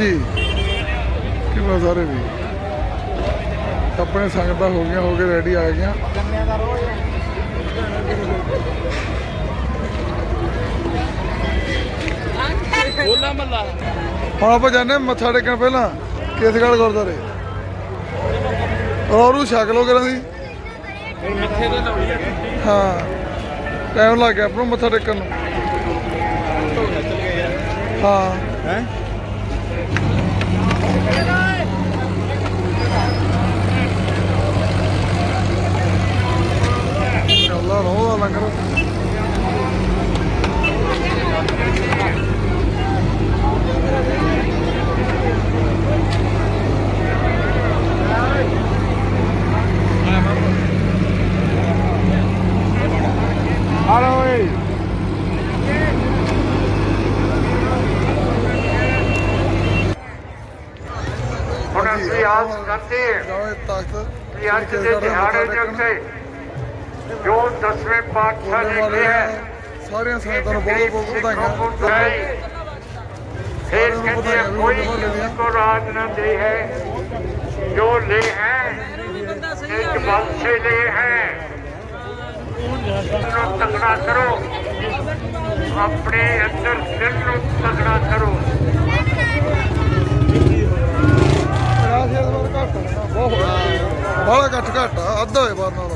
ਹਾਂਜੀ। ਕਿਵੇਂ ਸਾਰੇ ਵੀ? ਆਪਣੇ ਸੰਗਤਾਂ ਹੋ ਗਈਆਂ ਹੋ ਕੇ ਰੈਡੀ ਆ ਗਈਆਂ। ਹੋਲਾ ਮੱਲਾ। ਹੁਣ ਆਪਾਂ ਹਾਂ ਮੱਥਾ ਟੇਕਣ ਪਹਿਲਾਂ ਕੇਸਗੜ੍ਹ ਗੁਰਦੁਆਰੇ। ਔਰ ਛਕ ਲੋ ਕਰਾਂ ਦੀ ਹਾਂ ਟਾਈਮ ਲੱਗ ਗਿਆ ਆਪਣਾ ਮੱਥਾ ਟੇਕਣ ਨੂੰ। ਹਾਂ। ਹੈ ਅੱਲਾ ਰੋਹ ਦਾ ਲੰਗਰ ਹਲੋ ਓਏ ਹੁਣ ਅਸੀਂ ਆਸ ਕਰਦੇ ਹਾਂ ਜਾਵੇ ਤਖਤ ਕਿ ਅੱਜ ਜੋ ਦਸਵੇਂ ਪਾਤਸ਼ਾਹ ਨੇ ਕਿਹਾ ਸਾਰੀਆਂ ਸੰਗਤਾਂ ਨੂੰ ਬਹੁਤ ਬਹੁਤ ਵਧਾਈਆਂ ਫਿਰ ਕਹਿੰਦੇ ਕੋਈ ਕੋ ਰਾਜ ਨਾ ਦੇ ਹੈ ਜੋ ਲੈ ਹੈ ਇੱਕ ਬਾਦਸ਼ਾਹ ਲੈ ਹੈ ਨੂੰ ਤਗੜਾ ਕਰੋ ਆਪਣੇ ਅੰਦਰ ਦਿਲ ਨੂੰ ਤਗੜਾ ਕਰੋ ਰਾਜ ਇਸ ਵਾਰ ਘੱਟ ਆ, ਬਹੁਤ ਬੜਾ ਘੱਟ ਘੱਟ ਆ, ਅੱਧਾ ਹੋਏ ਬਾਹਰ ਨਾਲ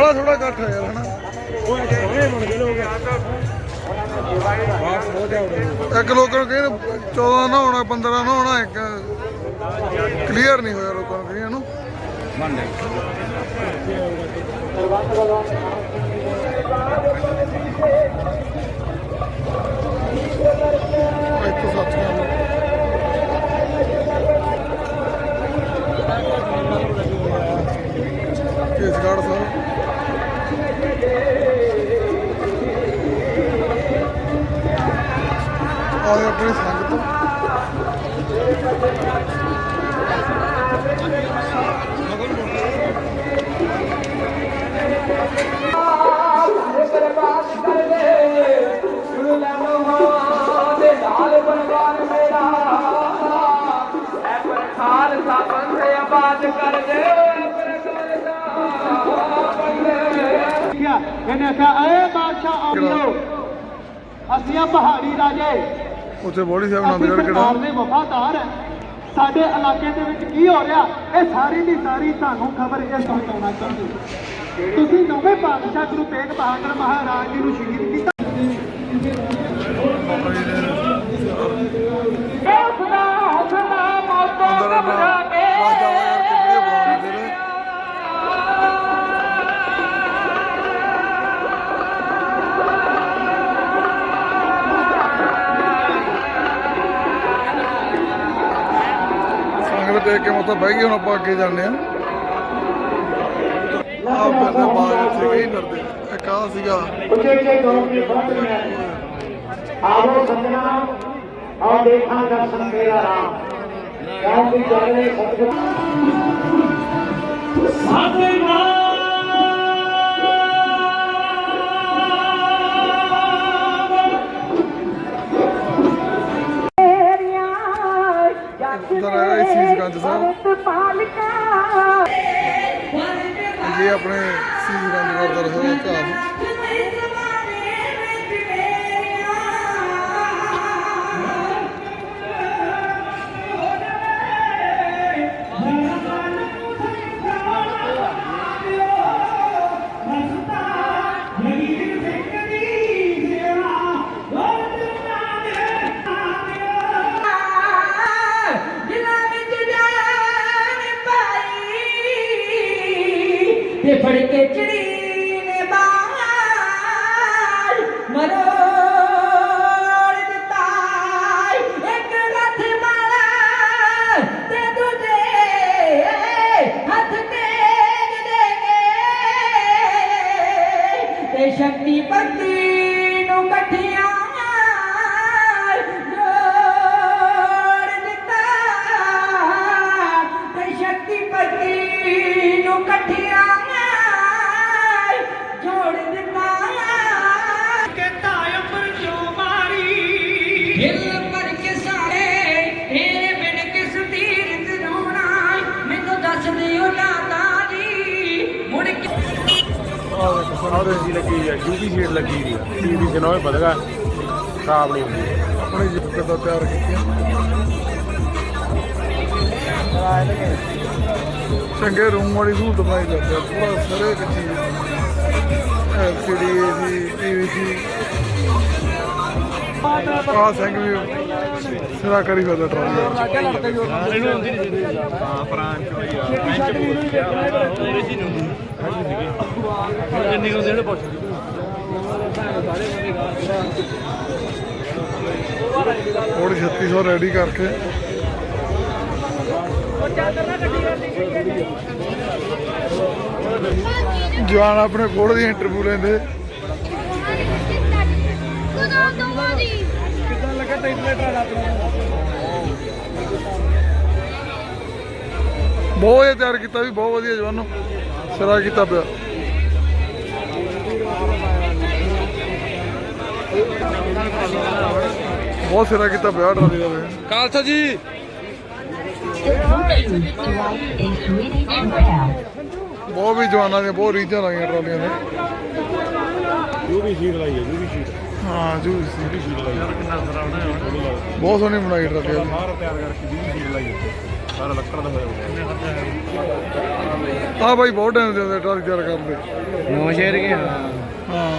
ਅੱਜ ਥੋੜਾ ਘੱਟ ਹੈ ਯਾਰ ਹਨਾ ਇੱਕ ਲੋਕਾਂ ਨੂੰ ਕਹਿੰਦੇ 14 ਨਾ ਹੋਣਾ 15 ਨਾ ਹੋਣਾ ਇੱਕ ਕਲੀਅਰ ਨਹੀਂ ਹੋਇਆ ਲੋਕਾਂ ਨੂੰ ਕਈਆਂ ਨੂੰ ਇੱਕ ਸੱਚ ਗੱਲ ਕੇਸਗੜ੍ਹ ਸਾਹਿਬ ਆਏ ਆਪਣੀ ਸੰਗਤ ਇਹਨੇ ਆਖਿਆ ਏ ਬਾਦਸ਼ਾਹ ਆਉਂਦੋ ਅਸੀਂ ਆ ਪਹਾੜੀ ਰਾਜੇ। ਉੱਥੇ ਬੋੜੀ ਸਾਹਿਬ ਸਰਕਾਰ ਕਿਹੜਾ ਦੇ ਵਫਾਦਾਰ ਹੈ ਸਾਡੇ ਇਲਾਕੇ ਦੇ ਵਿੱਚ ਕੀ ਹੋ ਰਿਹਾ? ਇਹ ਸਾਰੀ ਦੀ ਸਾਰੀ ਤੁਹਾਨੂੰ ਖਬਰ ਤੋਂ ਪਹੁੰਚਾਉਣਾ ਚਾਹੁੰਦੇ। ਹਾਂ। ਤੁਸੀਂ ਨਵੇਂ ਪਾਤਸ਼ਾਹ ਗੁਰੂ ਤੇਗ ਬਹਾਦਰ ਮਹਾਰਾਜ ਜੀ ਨੂੰ ਸ਼ਹੀਦ ਕੀਤਾ। ਦੇਖ ਕੇ ਮਤਲਬ ਬਹਿ ਗਈ ਹੁਣ ਆਪਾਂ ਅੱਗੇ ਜਾਂਦੇ ਆ ਆਹ ਬੰਦੇ ਬਾਹਰ ਇੱਥੇ ਗਈ ਫਿਰਦੇ ਇੱਕ ਆ ਸੀਗਾ। ਉੱਚੇ ਉੱਚੇ ਗੌਰਵ ਦੀ ਬੰਦ ਮੈਂ ਆਵੋ ਸੰਗਣਾ ਆ ਦੇਖਾਂ ਦਰਸ਼ਨ ਮੇਰਾ ਰਾਮ। ਰਾਮ ਦੀ ਜਾਣੇ ਸਤਿਗੁਰੂ। ਸਾਡੇ ਨਾਮ ਇਹ ਆਪਣੇ ਸੀਸਗੰਜ ਗੁਰਦੁਆਰਾ ਸਾਹਿਬ ਦਾ ਇਤਿਹਾਸ ਤੇ ਸੰਦੇ ਜੀ ਲੱਗੀ ਹੈ ਯੂਵੀ ਸ਼ੀਟ ਲੱਗੀ ਦੀ ਟੀਵੀ ਚ ਵਧਗਾ ਖਰਾਬ ਨਹੀਂ ਹੁੰਦੀ ਆਪਣੀ ਜਿੱਪ ਕਿੱਦਾਂ ਤਿਆਰ ਕੀਤੀਆਂ ਚੰਗੇ ਰੂਮ ਵਾਲੀ ਸਹੂਲਤ ਬਣਾਈ ਜਾਂਦੀ ਆ, ਪੂਰਾ ਸਾਰੇ ਇੱਕ ਚੀਜ਼ ਐਲਸੀਡੀ ਏਸੀ ਟੀਵੀ ਆ ਸਿੰਘ ਵੀ ਸਿਰਾ ਕਰੀ ਫਿਰਦਾ ਟਰਾਲੀ ਹਾਂ ਪ੍ਰਾਂਚ ਹੋਈ ਆ ਬੈਂਚ ਉਹਦੇ ਜੀ ਨੂੰ ਜਿੰਨੀ ਕੋ ਦੇਣ ਪੁੱਛ ਹੋਰ 3600 ਰੈਡੀ ਕਰਕੇ। ਜਵਾਨ ਆਪਣੇ ਕੋਲ ਦੀ ਇੰਟਰਵਿਊ ਲੈਂਦੇ। ਕਦੋਂ ਬਹੁਤ ਵਧੀਆ ਤਿਆਰ ਕੀਤਾ ਵੀ ਬਹੁਤ ਵਧੀਆ ਜਵਾਨੋ ਸਿਰਾ ਕੀਤਾ ਪਿਆ। ਬਹੁਤ ਸਿਰਾ ਕੀਤਾ ਪਿਆ ਟਰਾਲੀ ਦਾ ਕਾਲਸਾ ਜੀ। ਬਹੁਤ ਵੀ ਜਵਾਨਾਂ ਦੀਆਂ ਬਹੁਤ ਰੀਝਾਂ ਲਾਈਆਂ ਟਰਾਲੀਆਂ ਨੇ। ਯੂਵੀ ਸ਼ੀਟ ਲਾਈ ਹੈ ਯੂਵੀ ਸ਼ੀਟ। ਹਾਂ ਜੂ ਸੀ ਯੂਵੀ ਸ਼ੀਟ ਲਾਈ ਹੈ। ਕਿੰਨਾ ਸਰਾਉਣਾ ਬਹੁਤ ਸੋਹਣੀ ਬਣਾਈ ਟਰਾਲੀ ਉਹਦੀ। ਸਾਰਾ ਤਿਆਰ ਕਰਕੇ ਯੂਵੀ ਸ਼ੀਟ ਲਾਈ ਹੈ ਸਾਰਾ ਲੱਕੜ ਦਾ ਹੋਇਆ ਆਹ ਬਾਈ ਬਹੁਤ ਟਾਈਮ ਦੇ ਟਰਾਲੀ ਤਿਆਰ ਕਰਦੇ ਨੋ ਸ਼ੇਰ ਕੇ ਹਾਂ।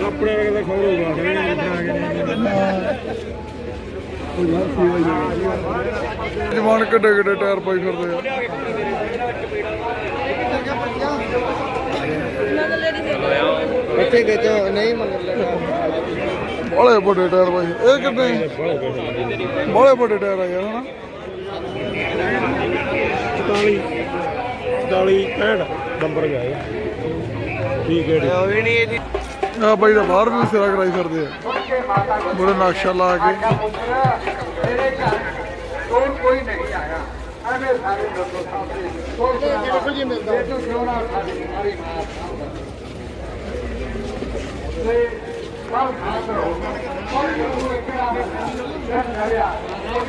ਕੱਪੜੇ ਵਗੈਰਾ ਖੋਲੂਗਾ ਜਵਾਨ ਕਿੱਡੇ ਕਿੱਡੇ ਟਾਇਰ ਪਾਈ ਫਿਰਦੇ ਆ। ਇੱਥੇ ਵਿੱਚ ਨਹੀਂ ਮੰਗਦੇ। ਬੜੇ ਵੱਡੇ ਟਾਇਰ ਪਾਈ ਇਹ ਕਿੰਨੇ ਬੜੇ ਵੱਡੇ ਟਾਇਰ ਆ ਯਾਰ ਹਨਾ। 44 44 65 ਨੰਬਰ ਗਏ ਠੀਕ ਹੈ ਉਹ ਵੀ ਨਹੀਂ ਆ ਬਾਈ ਦਾ ਬਾਹਰ ਵੀ ਸਿਰਾ ਕਰਾਈ ਕਰਦੇ ਆ। ਬੜਾ ਨਕਸ਼ਾ ਲਾ ਕੇ। ਕੋਈ ਨਹੀਂ ਆਇਆ ਐਵੇਂ ਸਾਰੇ ਲੋਕੋ ਸਾਹਮਣੇ ਕੋਈ ਦੇਖੋ ਮਿਲਦਾ ਇਹ ਤੋਂ ਕਿਉਂ ਨਾ ਸਾਡੀ ਸਾਰੀ ਮਾਂ ਤੇ ਬਾਹਰ ਖਾ ਕੋਈ ਨੂੰ ਇੱਕ ਆਵੇ ਸਰ ਲਿਆ ਬੜਾ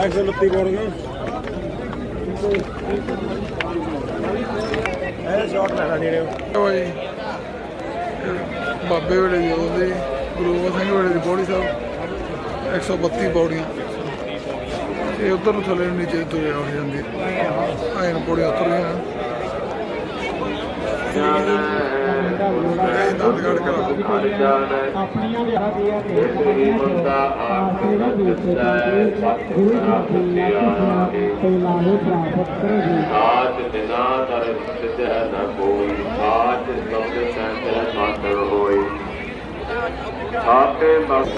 129 ਬੋਲਗਾ ਇਹ ਸ਼ਾਟ ਲੈਣਾ ਜਿਹੜੇ ਓਏ ਬਾਬੇ ਵੇਲੇ ਜਦੋਂ ਦੇ ਗੁਰੂ ਗੋਬਿੰਦ ਸਿੰਘ ਵੇਲੇ ਦੀ ਬੋੜੀ ਸਾਹਿਬ 132 ਬੌੜੀਆਂ ਇਹ ਉਧਰ ਨੂੰ ਥੱਲੇ ਨੂੰ ਨੀਚੇ ਤੁਰੇ ਹੋ ਜਾਂਦੀ ਐਨ ਪੌੜੀਆਂ ਉਤਰ ਗਈਆਂ ਇਹ ਦੰਦਗੜ ਕਰਾ ਆਪਣੀਆਂ ਵਿਆਹ ਦੀਆਂ ਤੇ ਆਸੇਵਾ ਦਿੱਤਾ ਗੁਰੂ ਜੀ ਦੀ ਲਾਹ ਤੇ ਲਾਹੇ ਪ੍ਰਾਪਤ ਕਰੇਗੀ ਆਜ ਬਿਨਾ ਦਰ ਸਿਧ ਹੈ ਨ ਕੋਈ ਆਜ ਸਬਦ ਸੰਤ ਮਾਤਰ ਹੋਈ ਆਪੇ ਮਗ